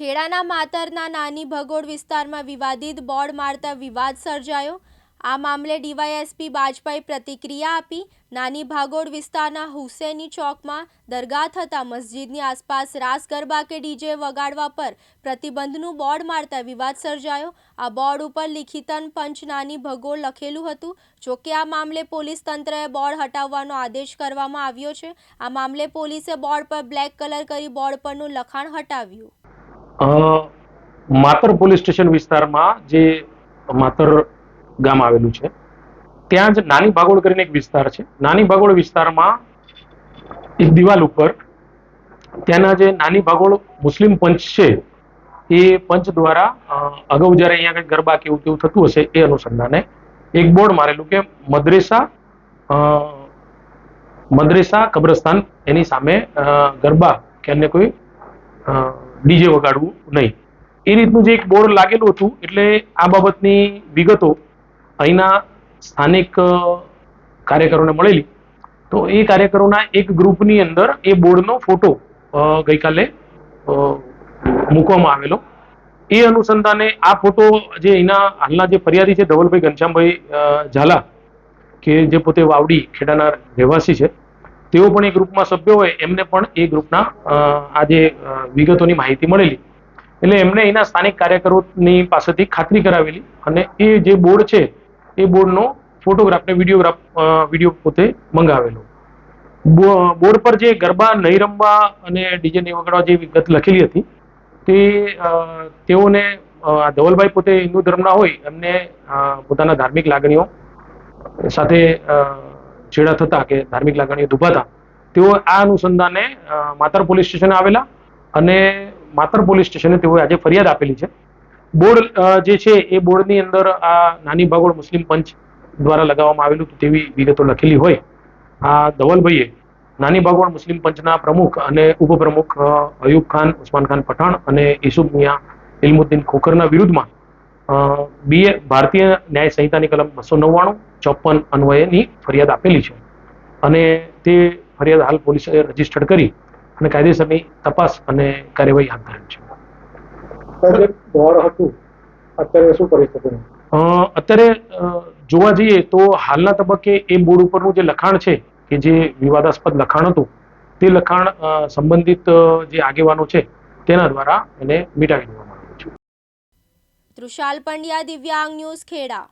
ખેડાના માતરના નાની ભગોડ વિસ્તારમાં વિવાદિત બોર્ડ મારતા વિવાદ સર્જાયો. આ મામલે ડીવાયએસપી બાજપાઈ પ્રતિક્રિયા આપી નાની ભાગોળ વિસ્તારના હુસેની ચોકમાં દરગાહ થતાં મસ્જિદની આસપાસ રાસ ગરબા કે ડીજે વગાડવા પર પ્રતિબંધનું બોર્ડ મારતા વિવાદ સર્જાયો. આ બોર્ડ ઉપર લિખિતન પંચ નાની ભગોળ લખેલું હતું. જોકે આ મામલે પોલીસ તંત્રએ બોર્ડ હટાવવાનો આદેશ કરવામાં આવ્યો છે. આ મામલે પોલીસે બોર્ડ પર બ્લેક કલર કરી બોર્ડ પરનું લખાણ હટાવ્યું. માતર પોલીસ સ્ટેશન વિસ્તારમાં જે માતર ગામ આવેલું છે, ત્યાં જ નાની ભાગોળ કરીને એક વિસ્તાર છે. નાની ભાગોળ વિસ્તારમાં એક દિવાલ ઉપર ત્યાંના જે નાની ભાગોળ મુસ્લિમ પંચ છે, એ પંચ દ્વારા અગાઉ જ્યારે અહીંયા કંઈક ગરબા કે એવું તેવું થતું હશે એ અનુસંધાને એક બોર્ડ મારેલું કે મદ્રેસા મદ્રેસા કબ્રસ્તાન એની સામે ગરબા કે અન્ય કોઈ ડીજે વગાડવું નહીં. એ રીતનું જે એક બોર્ડ લાગેલું હતું, એટલે આ બાબતની વિગતો અહીંના સ્થાનિક કાર્યકરોને મળેલી. તો એ કાર્યકરોના એક ગ્રુપની અંદર એ બોર્ડનો ફોટો ગઈકાલે મૂકવામાં આવેલો. એ અનુસંધાને આ ફોટો જે અહીંના હાલના જે ફરિયાદી છે ધવલભાઈ ઘનશ્યામભાઈ ઝાલા, કે જે પોતે વાવડી ખેડાના રહેવાસી છે તેઓ પણ એ ગ્રુપમાં સભ્ય હોય, એમને પણ એ ગ્રુપના આ જે વિગતોની માહિતી મળેલી. એટલે એમણે એના સ્થાનિક કાર્યકરોની પાસેથી ખાતરી કરાવેલી અને એ જે બોર્ડ છે, એ બોર્ડનો ફોટોગ્રાફ ને વિડીયોગ્રાફ વીડિયો પોતે મંગાવેલો. બોર્ડ પર જે ગરબા નહીં રમવા અને ડીજે નહીં વગાડવા જે વિગત લખેલી હતી, તે તેઓને ધવલભાઈ પોતે હિન્દુ ધર્મના હોય, એમને પોતાના ધાર્મિક લાગણીઓ સાથે છેડા થતા કે ધાર્મિક લાગણીઓ દુભાતા, તેઓ આ અનુસંધાને માતર પોલીસ સ્ટેશને આવેલા અને માતર પોલીસ સ્ટેશને તેઓએ આજે ફરિયાદ આપેલી છે. બોર્ડ જે છે એ બોર્ડની અંદર આ નાની ભાગોળ મુસ્લિમ પંચ દ્વારા લગાવવામાં આવેલું તેવી વિગતો લખેલી હોય. આ ધવલભાઈએ નાની ભાગોળ મુસ્લિમ પંચના પ્રમુખ અને ઉપપ્રમુખ અયુબ ખાન, ઉસ્માન ખાન પઠાણ અને ઈસુફ મિયા, ઇલમુદ્દીન ખોખરના વિરુદ્ધમાં બીએ ભારતીય ન્યાય સંહિતાની કલમ બસો નવ્વાણું ચોપન અન્વયેની ફરિયાદ આપેલી છે. અને તે ફરિયાદ હાલ પોલીસે રજીસ્ટર્ડ કરી અને કાયદેસરની તપાસ અને કાર્યવાહી હાથ ધરી છે. અત્યારે શું કરી શકે? અત્યારે જોવા જઈએ તો હાલના તબક્કે એ બોર્ડ ઉપરનું જે લખાણ છે કે જે વિવાદાસ્પદ લખાણ હતું તે લખાણ સંબંધિત જે આગેવાનો છે તેના દ્વારા એને મિટાવી દેવામાં તૃષાલ પંડ્યા દિવ્યાંગ ન્યૂઝ ખેડા.